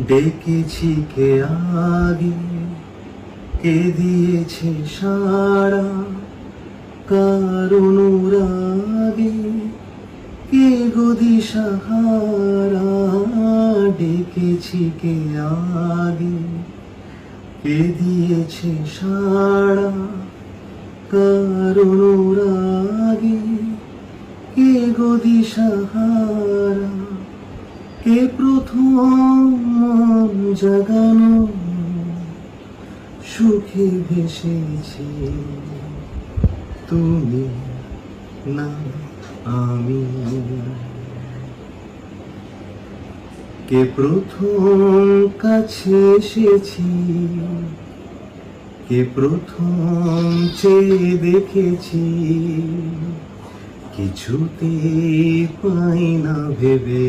ডেকেছি কে আগে, কে দিয়েছে সারা কারণ রাগে কে গদি সাহারা ডেকেছি কে আগে, কে দিয়েছে সারা কারণ রাগে কে গদি সাহারা কে মন জাগানো, সুখে ভেসেছি তুমি না, আমি কে প্রথম কাছে এসেছি, কে প্রথম চেয়ে দেখেছি কিছুতে পাই না ভেবে।